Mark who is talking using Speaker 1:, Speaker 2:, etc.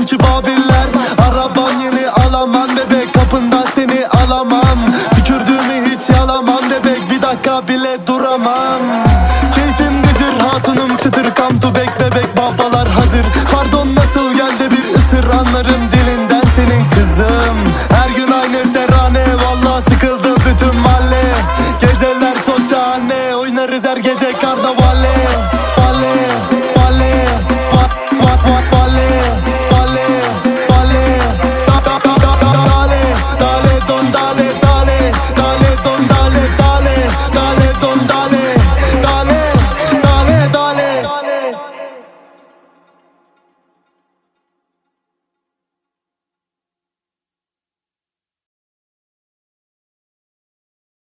Speaker 1: sanki babiller Araban yeni alamam bebek kapından seni alamam. Tükürdüğümü hiç yalamam bebek bir dakika bile duramam. Keyfim gıcır hatunum çıtır kam to bebek babalar hazır. Pardon nasıl geldi bir ısır anlarım dilinden senin kızım.